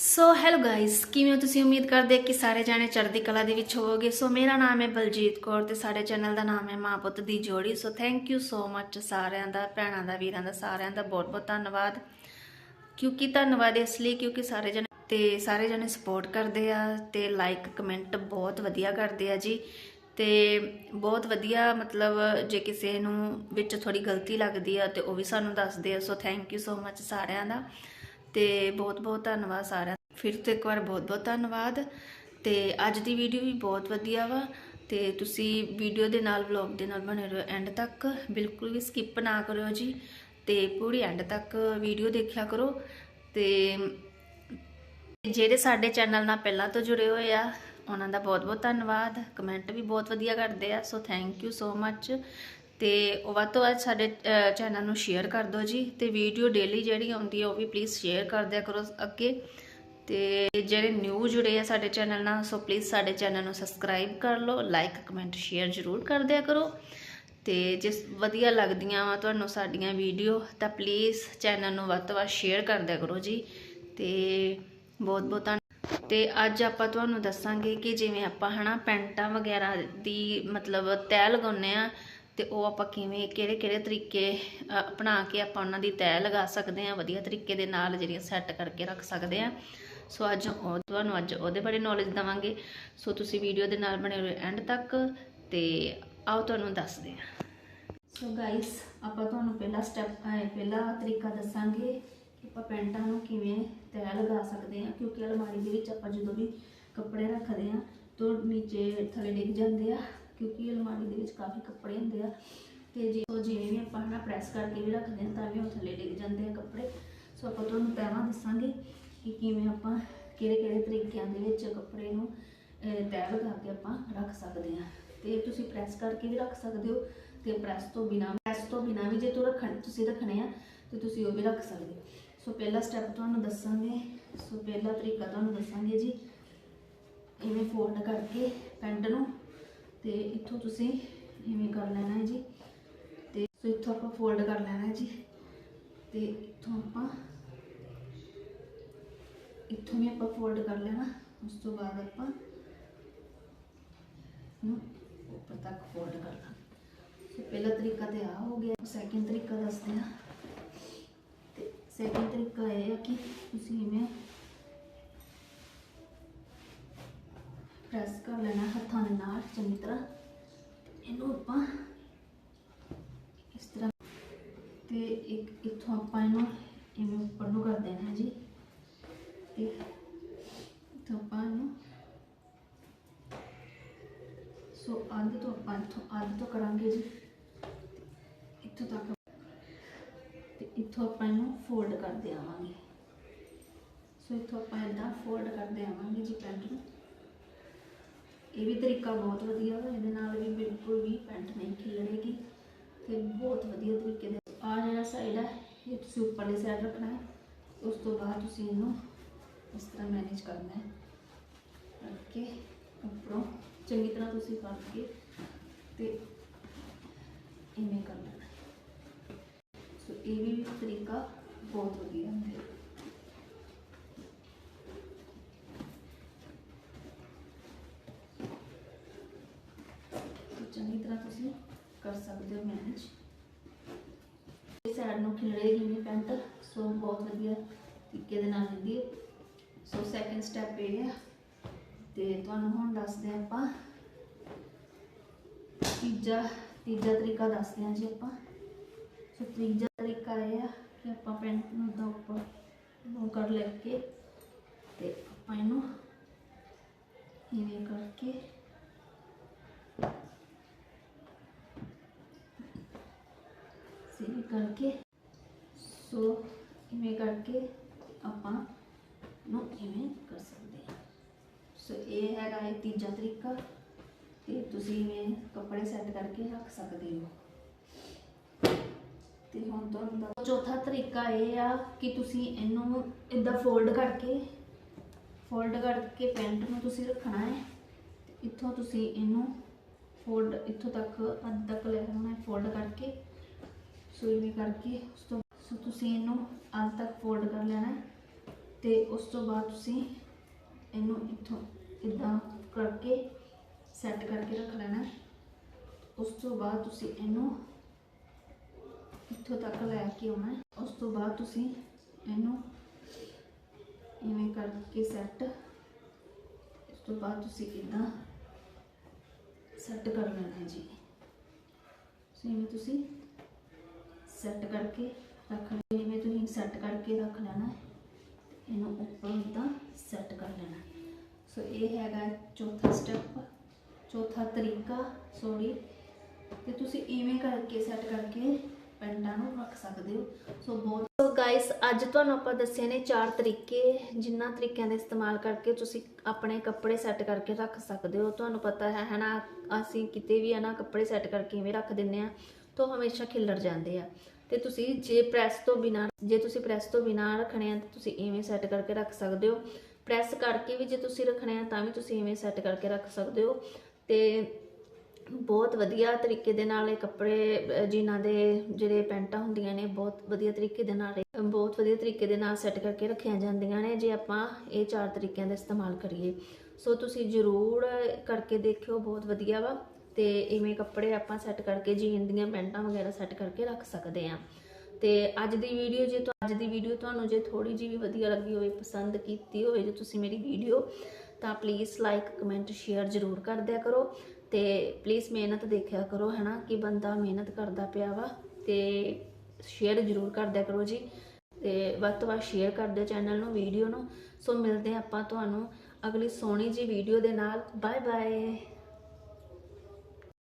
So hello guys ਕਿਵੇਂ ਹੋ ਤੁਸੀਂ? ਉਮੀਦ ਕਰਦੇ ਕਿ ਸਾਰੇ ਜਾਣੇ ਚੜ੍ਹਦੀ ਕਲਾ ਦੇ ਵਿੱਚ ਹੋਵੋਗੇ। ਸੋ ਮੇਰਾ ਨਾਮ ਹੈ ਬਲਜੀਤ ਕੌਰ ਤੇ ਸਾਡੇ ਚੈਨਲ ਦਾ ਨਾਮ ਹੈ ਮਾਂ ਪੁੱਤ ਦੀ ਜੋੜੀ। ਸੋ ਥੈਂਕ ਯੂ ਸੋ ਮੱਚ ਸਾਰਿਆਂ ਦਾ, ਭੈਣਾਂ ਦਾ, ਵੀਰਾਂ ਦਾ, ਸਾਰਿਆਂ ਦਾ ਬਹੁਤ ਬਹੁਤ ਧੰਨਵਾਦ। ਕਿਉਂਕਿ ਧੰਨਵਾਦ ਇਸ ਲਈ ਕਿਉਂਕਿ ਸਾਰੇ ਜਣੇ ਤੇ ਸਾਰੇ ਜਣੇ ਸਪੋਰਟ ਕਰਦੇ ਆ ਤੇ ਲਾਈਕ ਕਮੈਂਟ ਬਹੁਤ ਵਧੀਆ ਕਰਦੇ ਆ ਜੀ। ਤੇ ਬਹੁਤ ਵਧੀਆ ਮਤਲਬ ਜੇ ਕਿਸੇ ਨੂੰ ਵਿੱਚ ਥੋੜੀ ਗਲਤੀ ਲੱਗਦੀ ਆ ਤੇ ਉਹ ਵੀ ਸਾਨੂੰ ਦੱਸਦੇ ਆ। ਸੋ ਥੈਂਕ ਯੂ ਸੋ ਮੱਚ ਸਾਰਿਆਂ ਦਾ। ਤੇ ਬਹੁਤ ਬਹੁਤ ਧੰਨਵਾਦ ਸਾਰਿਆਂ ਫਿਰ ਤੋਂ ਇੱਕ ਵਾਰ ਬਹੁਤ ਬਹੁਤ ਧੰਨਵਾਦ। ਤੇ ਅੱਜ ਦੀ ਵੀਡੀਓ ਵੀ ਬਹੁਤ ਵਧੀਆ ਵਾ ਤੇ ਤੁਸੀਂ ਵੀਡੀਓ ਦੇ ਨਾਲ ਵਲੌਗ ਦੇ ਨਾਲ ਬਣੇ ਰਹੋ ਐਂਡ ਤੱਕ। ਬਿਲਕੁਲ ਵੀ ਸਕਿਪ ਨਾ ਕਰਿਓ ਜੀ ਤੇ ਪੂਰੀ ਐਂਡ ਤੱਕ ਵੀਡੀਓ ਦੇਖਿਆ ਕਰੋ। ਤੇ ਜਿਹੜੇ ਸਾਡੇ ਚੈਨਲ ਨਾਲ ਪਹਿਲਾਂ ਤੋਂ ਜੁੜੇ ਹੋਏ ਆ, ਉਹਨਾਂ ਦਾ ਬਹੁਤ-ਬਹੁਤ ਧੰਨਵਾਦ। ਕਮੈਂਟ ਵੀ ਬਹੁਤ ਵਧੀਆ ਕਰਦੇ ਆ ਸੋ ਥੈਂਕ ਯੂ ਸੋ ਮੱਚ ਤੇ ਉਹ ਵੱਧ ਤੋਂ ਵੱਧ ਸਾਡੇ ਚੈਨਲ ਨੂੰ ਸ਼ੇਅਰ ਕਰ ਦਿਓ ਜੀ ਤੇ ਵੀਡੀਓ ਡੇਲੀ ਜਿਹੜੀ ਆਉਂਦੀ ਹੈ ਉਹ ਵੀ ਪਲੀਜ਼ ਸ਼ੇਅਰ ਕਰ ਦਿਆ ਕਰੋ ਅੱਗੇ। ਤੇ ਜਿਹੜੇ ਨਿਊ ਜੁੜੇ ਆ ਸਾਡੇ ਚੈਨਲ ਨਾਲ ਸੋ ਪਲੀਜ਼ ਸਾਡੇ ਚੈਨਲ ਨੂੰ ਸਬਸਕ੍ਰਾਈਬ ਕਰ ਲਓ ਲਾਈਕ ਕਮੈਂਟ ਸ਼ੇਅਰ ਜ਼ਰੂਰ ਕਰ ਦਿਆ ਕਰੋ। ਤੇ ਜੇ ਵਧੀਆ ਲੱਗਦੀਆਂ ਵਾ ਤੁਹਾਨੂੰ ਸਾਡੀਆਂ ਵੀਡੀਓ ਤਾਂ ਪਲੀਜ਼ ਚੈਨਲ ਨੂੰ ਵੱਧ ਤੋਂ ਵੱਧ ਸ਼ੇਅਰ ਕਰ ਦਿਆ ਕਰੋ ਜੀ। ਤੇ ਬਹੁਤ ਬਹੁਤ ਧੰਨ, ਤੇ ਅੱਜ ਆਪਾਂ ਤੁਹਾਨੂੰ ਦੱਸਾਂਗੇ ਕਿ ਜਿਵੇਂ ਆਪਾਂ ਹਨਾ ਪੈਂਟਾਂ ਵਗੈਰਾ ਦੀ ਮਤਲਬ ਤੈਅ ਲਗਾਉਂਦੇ ਆ ਤੇ ਉਹ ਆਪਾਂ ਕਿਵੇਂ, ਕਿਹੜੇ ਕਿਹੜੇ ਤਰੀਕੇ ਅਪਣਾ ਕੇ ਆਪਾਂ ਉਹਨਾਂ ਦੀ ਤੈਅ ਲਗਾ ਸਕਦੇ ਆ ਵਧੀਆ ਤਰੀਕੇ ਦੇ ਨਾਲ ਜਿਹੜੀਆਂ ਸੈੱਟ ਕਰਕੇ ਰੱਖ ਸਕਦੇ ਆ ਸੋ ਅੱਜ ਉਹ, ਤੁਹਾਨੂੰ ਅੱਜ ਉਹਦੇ ਬਾਰੇ ਨੌਲੇਜ ਦਵਾਂਗੇ। ਸੋ ਤੁਸੀਂ ਵੀਡੀਓ ਦੇ ਨਾਲ ਬਣੇ ਰਹੋ ਐਂਡ ਤੱਕ ਤੇ ਆਓ ਤੁਹਾਨੂੰ ਦੱਸਦੇ ਆ ਸੋ ਗਾਇਸ ਆਪਾਂ ਤੁਹਾਨੂੰ ਪਹਿਲਾ ਸਟੈਪ ਪਹਿਲਾ ਤਰੀਕਾ ਦੱਸਾਂਗੇ ਕਿ ਆਪਾਂ ਪੈਂਟਾਂ ਨੂੰ ਕਿਵੇਂ ਤੈਅ ਲਗਾ ਸਕਦੇ ਹਾਂ, ਕਿਉਂਕਿ ਅਲਮਾਰੀ ਦੇ ਵਿੱਚ ਆਪਾਂ ਜਦੋਂ ਵੀ ਕੱਪੜੇ ਰੱਖਦੇ ਹਾਂ, ਤਾਂ ਨੀਚੇ ਥੱਲੇ ਡਿੱਗ ਜਾਂਦੇ ਆ। ਕਿਉਂਕਿ ਅਲਮਾਰੀ ਦੇ ਵਿੱਚ ਕਾਫੀ ਕੱਪੜੇ ਹੁੰਦੇ ਆ ਤੇ ਜੇ ਉਹ ਜਿਵੇਂ ਵੀ ਆਪਾਂ ਹਨਾ ਪ੍ਰੈਸ ਕਰਕੇ ਵੀ ਰੱਖਦੇ ਹਾਂ ਤਾਂ ਵੀ ਉਹ ਥੱਲੇ ਡਿੱਗ ਜਾਂਦੇ ਆ ਕੱਪੜੇ। ਸੋ ਆਪਾਂ ਤੁਹਾਨੂੰ ਪਹਿਲਾਂ ਦੱਸਾਂਗੇ ਕਿ ਕਿਵੇਂ ਆਪਾਂ ਕਿਹੜੇ ਕਿਹੜੇ ਤਰੀਕਿਆਂ ਦੇ ਵਿੱਚ ਕੱਪੜੇ ਨੂੰ ਤੈਅ ਲਗਾ ਕੇ ਆਪਾਂ ਰੱਖ ਸਕਦੇ ਹਾਂ। ਤੇ ਤੁਸੀਂ ਪ੍ਰੈਸ ਕਰਕੇ ਵੀ ਰੱਖ ਸਕਦੇ ਹੋ ਤੇ ਪ੍ਰੈਸ ਤੋਂ ਬਿਨਾ ਪ੍ਰੈਸ ਤੋਂ ਬਿਨਾ ਵੀ ਜੇ ਤੂੰ ਰੱਖਣ, ਤੁਸੀਂ ਰੱਖਣੇ ਆ ਤੇ ਤੁਸੀਂ ਉਹ ਵੀ ਰੱਖ ਸਕਦੇ ਹੋ। ਸੋ ਪਹਿਲਾ ਸਟੈਪ ਤੁਹਾਨੂੰ ਦੱਸਾਂਗੇ। ਸੋ ਪਹਿਲਾ ਤਰੀਕਾ ਤੁਹਾਨੂੰ ਦੱਸਾਂਗੇ ਜੀ। ਇਵੇਂ ਫੋਲਡ ਕਰਕੇ ਪੈਂਟ ਨੂੰ ਤੇ ਇੱਥੋਂ ਤੁਸੀਂ ਇਵੇਂ ਕਰ ਲੈਣਾ ਹੈ ਜੀ। ਤੇ ਸੋ ਇੱਥੋਂ ਆਪਾਂ ਫੋਲਡ ਕਰ ਲੈਣਾ ਹੈ ਜੀ। ਤੇ ਇੱਥੋਂ ਆਪਾਂ, ਇੱਥੋਂ ਵੀ ਆਪਾਂ ਫੋਲਡ ਕਰ ਲੈਣਾ। ਉਸ ਤੋਂ ਬਾਅਦ ਆਪਾਂ ਨੂੰ ਉੱਪਰ ਤੱਕ ਫੋਲਡ ਕਰਨਾ ਸੋ ਪਹਿਲਾ ਤਰੀਕਾ ਤੇ ਆ ਹੋ ਗਿਆ। ਸੈਕਿੰਡ ਤਰੀਕਾ ਦੱਸਦੇ ਆ ਤੇ ਸੈਕਿੰਡ ਤਰੀਕਾ ਇਹ ਹੈ ਕਿ ਤੁਸੀਂ ਇਵੇਂ ਪ੍ਰੈਸ ਕਰ ਲੈਣਾ ਹੱਥਾਂ ਦੇ ਨਾਲ, ਚੰਗੀ ਤਰ੍ਹਾਂ। ਇਹਨੂੰ ਆਪਾਂ ਇਸ ਤਰ੍ਹਾਂ ਤੇ ਇੱਕ ਇੱਥੋਂ ਆਪਾਂ ਇਹਨੂੰ ਇਵੇਂ ਉੱਪਰ ਨੂੰ ਕਰ ਦੇਣਾ ਜੀ। ਤੇ ਇੱਥੋਂ ਆਪਾਂ ਇਹਨੂੰ ਸੋ ਅੱਧ ਤੋਂ ਆਪਾਂ ਇੱਥੋਂ ਅੱਧ ਤੋਂ ਕਰਾਂਗੇ ਜੀ। ਇੱਥੋਂ ਤੱਕ ਤੇ ਇੱਥੋਂ ਆਪਾਂ ਇਹਨੂੰ ਫੋਲਡ ਕਰਦੇ ਆਵਾਂਗੇ ਸੋ ਇੱਥੋਂ ਆਪਾਂ ਇਦਾਂ ਫੋਲਡ ਕਰਦੇ ਆਵਾਂਗੇ ਜੀ ਪੈਂਟ ਨੂੰ। ਇਹ ਵੀ ਤਰੀਕਾ ਬਹੁਤ ਵਧੀਆ ਇਹਦੇ ਨਾਲ ਵੀ ਬਿਲਕੁਲ ਵੀ ਪੈਂਟ ਨਹੀਂ ਖਿਲੜੇਗੀ ਤੇ ਬਹੁਤ ਵਧੀਆ ਤਰੀਕੇ ਦੇ। ਆ ਜਿਹੜਾ ਸਾਈਡ ਹੈ ਇਹ ਤੁਸੀਂ ਉੱਪਰਲੇ ਸਾਈਡ ਰੱਖਣਾ ਹੈ, ਉਸ ਤੋਂ ਬਾਅਦ ਤੁਸੀਂ ਇਹਨੂੰ ਇਸ ਤਰ੍ਹਾਂ ਮੈਨੇਜ ਕਰਨਾ ਹੈ। ਰੱਖ ਉੱਪਰੋਂ ਚੰਗੀ ਤਰ੍ਹਾਂ ਤੁਸੀਂ ਕਰਕੇ ਕੇ ਤੇ ਇਵੇਂ ਕਰ ਲੈਣਾ ਸੋ ਇਹ ਵੀ ਤਰੀਕਾ ਬਹੁਤ ਵਧੀਆ ਹੁੰਦਾ ਹੈ ਤੇ ਚੰਗੀ ਤਰ੍ਹਾਂ ਤੁਸੀਂ ਕਰ ਸਕਦੇ ਹੋ ਮੈਨੇਜ ਇਸ ਸਾਈਡ ਨੂੰ ਖਿਲੜੇਗੀ ਨਹੀਂ ਪੈਂਟ, ਸੋ ਬਹੁਤ ਵਧੀਆ ਤਰੀਕੇ ਦੇ ਨਾਲ ਹੁੰਦੀ ਹੈ। ਸੋ ਸੈਕੰਡ ਸਟੈਪ ਇਹ ਹੈ। ਤੇ ਤੁਹਾਨੂੰ ਹੁਣ ਦੱਸਦੇ ਆਪਾਂ। ਤੀਜਾ ਤੀਜਾ ਤਰੀਕਾ ਦੱਸਦੇ ਹਾਂ ਜੀ ਆਪਾਂ। ਸੋ ਤੀਜਾ ਤਰੀਕਾ ਇਹ ਆ ਕਿ ਆਪਾਂ ਪੈਂਟ ਨੂੰ ਤਾਂ ਉੱਪਰ ਨੂੰ ਕਰ ਲੈ ਕੇ ਤੇ ਆਪਾਂ ਇਹਨੂੰ ਇਵੇਂ ਕਰਕੇ ਕਰਕੇ। ਸੋ ਇਵੇਂ ਕਰਕੇ ਆਪਾਂ ਨੂੰ ਇਵੇਂ ਕਰ ਸਕਦੇ ਹਾਂ। ਸੋ ਇਹ ਹੈਗਾ ਇਹ ਤੀਜਾ ਤਰੀਕਾ ਤੇ ਤੁਸੀਂ ਇਵੇਂ ਕੱਪੜੇ ਸੈੱਟ ਕਰਕੇ ਰੱਖ ਸਕਦੇ ਹੋ। ਤੇ ਹੁਣ ਤੁਹਾਨੂੰ ਦੱਸ- ਚੌਥਾ ਤਰੀਕਾ ਇਹ ਆ ਕਿ ਤੁਸੀਂ ਇਹਨੂੰ ਇਦਾਂ ਫੋਲਡ ਕਰਕੇ ਫੋਲਡ ਕਰਕੇ ਪੈਂਟ ਨੂੰ ਤੁਸੀਂ ਰੱਖਣਾ ਹੈ। ਇੱਥੋਂ ਤੁਸੀਂ ਇਹਨੂੰ ਫੋਲਡ ਇੱਥੋਂ ਤੱਕ ਅੱਧ ਤੱਕ ਲੈ ਲੈਣਾ ਹੈ ਫੋਲਡ ਕਰਕੇ ਸੋ ਇਵੇਂ ਕਰਕੇ ਉਸ ਤੋਂ ਸੋ ਤੁਸੀਂ ਇਹਨੂੰ ਅੱਧ ਤੱਕ ਫੋਲਡ ਕਰ ਲੈਣਾ ਹੈ ਤੇ ਉਸ ਤੋਂ ਬਾਅਦ ਤੁਸੀਂ ਇਹਨੂੰ ਇੱਥੋਂ ਇਦਾਂ ਕਰਕੇ ਸੈੱਟ ਕਰਕੇ ਰੱਖ ਲੈਣਾ ਉਸ ਤੋਂ ਬਾਅਦ ਤੁਸੀਂ ਇਹਨੂੰ ਇੱਥੋਂ ਤੱਕ ਲੈ ਕੇ ਆਉਣਾ ਉਸ ਤੋਂ ਬਾਅਦ ਤੁਸੀਂ ਇਹਨੂੰ ਇਵੇਂ ਕਰਕੇ ਸੈੱਟ ਉਸ ਤੋਂ ਬਾਅਦ ਤੁਸੀਂ ਇਦਾਂ ਸੈੱਟ ਕਰ ਲੈਣਾ ਜੀ। ਸੋ ਇਵੇਂ ਤੁਸੀਂ ਸੈੱਟ ਕਰਕੇ ਰੱਖ ਲੈਣਾ ਇਵੇਂ ਤੁਸੀਂ ਸੈੱਟ ਕਰਕੇ ਰੱਖ ਲੈਣਾ ਇਹਨੂੰ ਉੱਪਰ ਇਦਾਂ ਸੈੱਟ ਕਰ ਲੈਣਾ ਸੋ ਇਹ ਹੈਗਾ ਚੌਥਾ ਸਟੈਪ ਚੌਥਾ ਤਰੀਕਾ ਸੋਰੀ ਤੇ ਤੁਸੀਂ ਇਵੇਂ ਕਰਕੇ ਸੈੱਟ ਕਰਕੇ ਪੈਂਟਾਂ ਨੂੰ ਰੱਖ ਸਕਦੇ ਹੋ। ਸੋ ਬਹੁਤ ਸੋ ਗਾਇਸ ਅੱਜ ਤੁਹਾਨੂੰ ਆਪਾਂ ਦੱਸੇ ਨੇ ਚਾਰ ਤਰੀਕੇ ਜਿਨ੍ਹਾਂ ਤਰੀਕਿਆਂ ਦਾ ਇਸਤੇਮਾਲ ਕਰਕੇ ਤੁਸੀਂ ਆਪਣੇ ਕੱਪੜੇ ਸੈੱਟ ਕਰਕੇ ਰੱਖ ਸਕਦੇ ਹੋ। ਤੁਹਾਨੂੰ ਪਤਾ ਹੈ ਹਨਾ ਅਸੀਂ ਕਿਤੇ ਵੀ ਹਨਾ ਕੱਪੜੇ ਸੈੱਟ ਕਰਕੇ ਇਵੇਂ ਰੱਖ ਦਿੰਨੇ ਆ ਤਾਂ ਹਮੇਸ਼ਾ ਖਿਲਰ ਜਾਂਦੇ ਆ। ਤੇ ਤੁਸੀਂ ਜੇ ਪ੍ਰੈਸ ਤੋਂ ਬਿਨਾ ਜੇ ਤੁਸੀਂ ਪ੍ਰੈਸ ਤੋਂ ਬਿਨਾ ਰੱਖਣੇ ਆ ਤਾਂ ਤੁਸੀਂ ਇਵੇਂ ਸੈੱਟ ਕਰਕੇ ਰੱਖ ਸਕਦੇ ਹੋ। ਪ੍ਰੈਸ ਕਰਕੇ ਵੀ ਜੇ ਤੁਸੀਂ ਰੱਖਣੇ ਆ ਤਾਂ ਵੀ ਤੁਸੀਂ ਇਵੇਂ ਸੈੱਟ ਕਰਕੇ ਰੱਖ ਸਕਦੇ ਹੋ। ਤੇ ਬਹੁਤ ਵਧੀਆ ਤਰੀਕੇ ਦੇ ਨਾਲ ਇਹ ਕੱਪੜੇ ਅਹ, ਜਿਨ੍ਹਾਂ ਦੇ ਜਿਹੜੇ ਪੈਂਟਾਂ ਹੁੰਦੀਆਂ ਨੇ ਬਹੁਤ ਵਧੀਆ ਤਰੀਕੇ ਦੇ ਨਾਲ ਬਹੁਤ ਵਧੀਆ ਤਰੀਕੇ ਦੇ ਨਾਲ ਸੈੱਟ ਕਰਕੇ ਰੱਖੀਆਂ ਜਾਂਦੀਆਂ ਨੇ। ਜੇ ਆਪਾਂ ਇਹ ਚਾਰ ਤਰੀਕਿਆਂ ਦਾ ਇਸਤੇਮਾਲ ਕਰੀਏ ਸੋ ਤੁਸੀਂ ਜ਼ਰੂਰ ਕਰਕੇ ਦੇਖਿਓ ਬਹੁਤ ਵਧੀਆ ਵਾ। ਤੇ ਇਵੇਂ ਕੱਪੜੇ ਆਪਾਂ ਸੈੱਟ ਕਰਕੇ ਜੀਨ ਦੀਆਂ ਪੈਂਟਾਂ ਵਗੈਰਾ ਸੈੱਟ ਕਰਕੇ ਰੱਖ ਸਕਦੇ ਆ ਤੇ ਅੱਜ ਦੀ ਵੀਡੀਓ ਜੇ ਤੁਹਾ- ਅੱਜ ਦੀ ਵੀਡੀਓ ਤੁਹਾਨੂੰ ਜੇ ਥੋੜੀ ਜਿਹੀ ਵੀ ਵਧੀਆ ਲੱਗੀ ਹੋਵੇ, ਪਸੰਦ ਕੀਤੀ ਹੋਵੇ ਜੇ ਤੁਸੀਂ ਮੇਰੀ ਵੀਡੀਓ ਤਾਂ ਪਲੀਜ਼ ਲਾਈਕ ਕਮੈਂਟ ਸ਼ੇਅਰ ਜ਼ਰੂਰ ਕਰ ਦਿਆ ਕਰੋ। ਤੇ ਪਲੀਜ਼ ਮਿਹਨਤ ਦੇਖਿਆ ਕਰੋ, ਹੈਨਾ, ਕਿ ਬੰਦਾ ਮਿਹਨਤ ਕਰਦਾ ਪਿਆ ਵਾ। ਤੇ ਸ਼ੇਅਰ ਜ਼ਰੂਰ ਕਰ ਦਿਆ ਕਰੋ ਜੀ। ਤੇ ਵੱਧ ਤੋਂ ਵੱਧ ਸ਼ੇਅਰ ਕਰ ਦਿਓ ਚੈਨਲ ਨੂੰ ਵੀਡੀਓ ਨੂੰ। ਸੋ ਮਿਲਦੇ ਹਾਂ ਆਪਾਂ ਤੁਹਾਨੂੰ ਅਗਲੀ ਸੋਹਣੀ ਜੀ ਵੀਡੀਓ ਦੇ ਨਾਲ। Bye bye